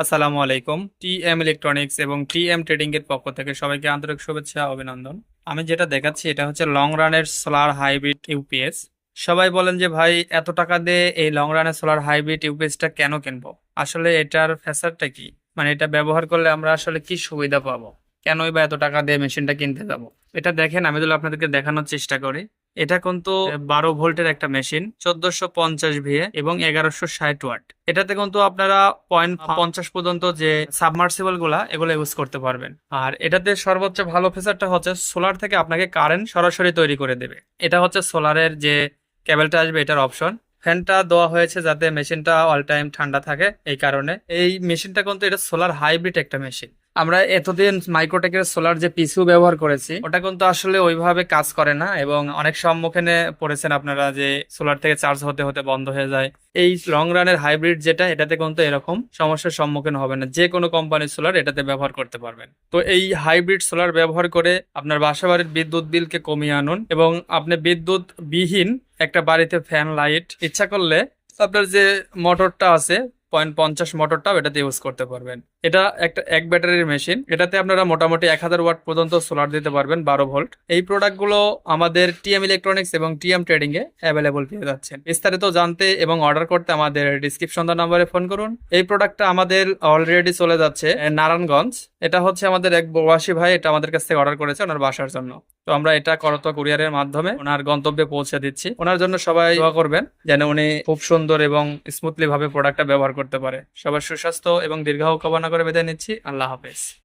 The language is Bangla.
আসসালামু আলাইকুম। টি এম ইলেকট্রনিক্স এবং টি এম ট্রেডিং এর পক্ষ থেকে সবাইকে আন্তরিক শুভেচ্ছা, অভিনন্দন। আমি যেটা দেখাচ্ছি এটা হচ্ছে লং রানের সোলার হাইব্রিড ইউপিএস সবাই বলেন যে, ভাই, এত টাকা দিয়ে এই লং রানের সোলার হাইব্রিড ইউপিএসটা কেন কিনবো? আসলে এটার ফ্যাসারটা কি? মানে এটা ব্যবহার করলে আমরা আসলে কি সুবিধা পাবো? কেনই বা এত টাকা দিয়ে মেশিনটা কিনতে যাব? এটা দেখেন, আমি যদি আপনাদেরকে দেখানোর চেষ্টা করি। এটা কিন্তু বারো ভোল্টের একটা মেশিন, চোদ্দশো পঞ্চাশ ভিএ এবং এগারোশো ষাট ওয়াট। এটাতে কিন্তু আপনারা পয়েন্ট পঞ্চাশ পর্যন্ত যে সাবমার্সিবলগুলা, এগুলো ইউজ করতে পারবেন। আর এটাতে সর্বোচ্চ ভালো ফিচারটা হচ্ছে, সোলার থেকে আপনাকে কারেন্ট সরাসরি তৈরি করে দেবে। এটা হচ্ছে সোলারের যে কেবলটা আসবে, এটার অপশন। ফ্যানটা দেওয়া হয়েছে যাতে মেশিনটা অল টাইম ঠান্ডা থাকে, এই কারণে। এই মেশিনটা কিন্তু, এটা সোলার হাইব্রিড একটা মেশিন। আমরা এতদিন মাইক্রোটেকের সোলার যে পিসিউ ব্যবহার করেছি, ওটা কিন্তু আসলে ওইভাবে কাজ করে না এবং অনেক সম্মুখীনে পড়েছেন আপনারা যে সোলার থেকে চার্জ হতে হতে বন্ধ হয়ে যায়। এই লং রানের হাইব্রিড যেটা, এটাতে কিন্তু এরকম সমস্যার সম্মুখীন হবে না। যে কোনো কোম্পানির সোলার এটাতে ব্যবহার করতে পারবেন। তো এই হাইব্রিড সোলার ব্যবহার করে আপনার বাসাবাড়ির বিদ্যুৎ বিলকে কমিয়ে আনুন এবং আপনি বিদ্যুৎ বিহীন একটা বাড়িতে ফ্যান লাইট ইচ্ছা করলে আপনার যে মোটরটা আছে পয়েন্ট পঞ্চাশ মোটরটাও এটাতে ইউজ করতে পারবেন। এটা একটা, এক ব্যাটারির মেশিন এটাতে আপনারা মোটামুটি এক হাজার ওয়াট পর্যন্ত সোলার দিতে পারবেন, বারো ভোল্ট এই প্রোডাক্টগুলো আমাদের টিএম ইলেকট্রনিক্স এবং টিএম ট্রেডিং এ অ্যাভেলেবল পেয়ে যাচ্ছেন। বিস্তারিত জানতে এবং অর্ডার করতে আমাদের ডিসক্রিপশন নাম্বারে ফোন করুন। এই প্রোডাক্টটা আমাদের অলরেডি চলে যাচ্ছে নারায়ণগঞ্জ। এটা হচ্ছে আমাদের এক প্রবাসী ভাই, এটা আমাদের কাছ থেকে অর্ডার করেছে ওনার বাসার জন্য। তো আমরা এটা করতো কুরিয়ারের মাধ্যমে। ওনার গন্তব্যে পৌঁছে দিচ্ছি। ওনার জন্য সবাই দোয়া করবেন যেন উনি খুব সুন্দর এবং স্মুথলি ভাবে প্রোডাক্টটা ব্যবহার করতে পারে। সবার সুস্বাস্থ্য এবং দীর্ঘায়ু কামনা করে বেঁধে নিচ্ছি। আল্লাহ হাফেজ।